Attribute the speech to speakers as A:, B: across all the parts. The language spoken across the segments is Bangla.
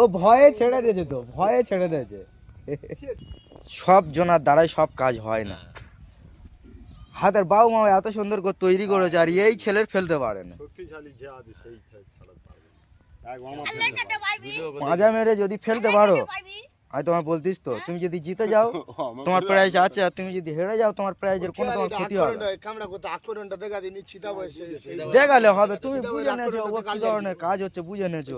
A: ও ভয়ে ছেড়ে দিয়েছে তো ভয়ে ছেড়ে দিয়েছে। সব জনার দ্বারাই সব কাজ হয় না। হাতের বাবু মা এত সুন্দর করে তৈরি করেছে আর এই ছেলের ফেলতে পারে না। পাঁজা মেরে যদি ফেলতে পারো আমি তোমার বলতিস তো তুমি যদি জিতে যাও তোমার প্রাইজ আছে আর তুমি যদি হেরে যাও তোমার প্রাইজের কোনো তোমার ক্ষতি হবে দেখালে হবে তুমি বুঝে নেছো ও কি ধরনের কাজ হচ্ছে বুঝে নেছো।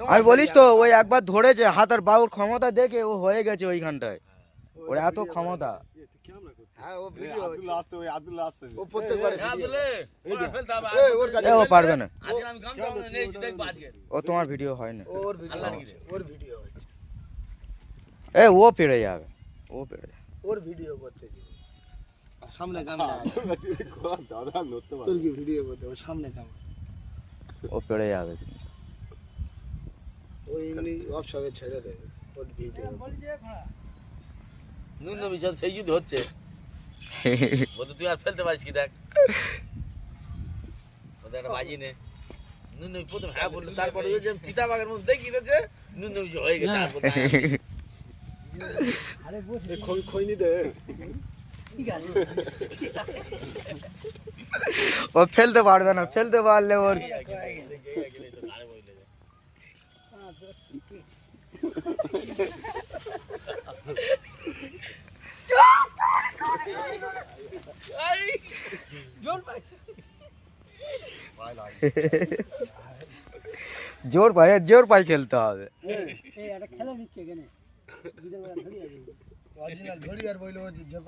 A: আমি বলিস তো ওই একবার ধরেছে হাতের বাবুর ক্ষমতা দেখে ও হয়ে গেছে ওইখানটায়। ওর এত ক্ষমতা।
B: হ্যাঁ ও
A: পারবে না। ও তোমার ভিডিও হয় না
B: ওর ভিডিও ওর ভিডিও
A: এ ও পেরে যাবে। ও যাবে।
B: ওর ভিডিও করতে সামনে ক্যামেরা
C: দাদা নড়তে
B: তোর কি ভিডিও করতে ওর সামনে ক্যামেরা
A: ও পেরে যাবে।
B: ও এমনি অফসরে ছেড়ে দেবে। ওর ভিডিও
D: নুন সেই যদি হচ্ছে। তুই আর ফেলতে পারিস কি দেখ। ওদের একটা বাজি নে। নুন প্রথম হ্যাঁ বলল তারপরে ওই যে চিতাবাগের মধ্যে দেখি দিয়েছে নুন হয়ে গেছে আর বলতে হ্যাঁ।
C: খই খইনি দে
A: ও ফেলতে পারবে না ফেলতে পারলে ওর জোর পায়ে জোর পায়ে খেলতে হবে।
B: খেলা নিচ্ছে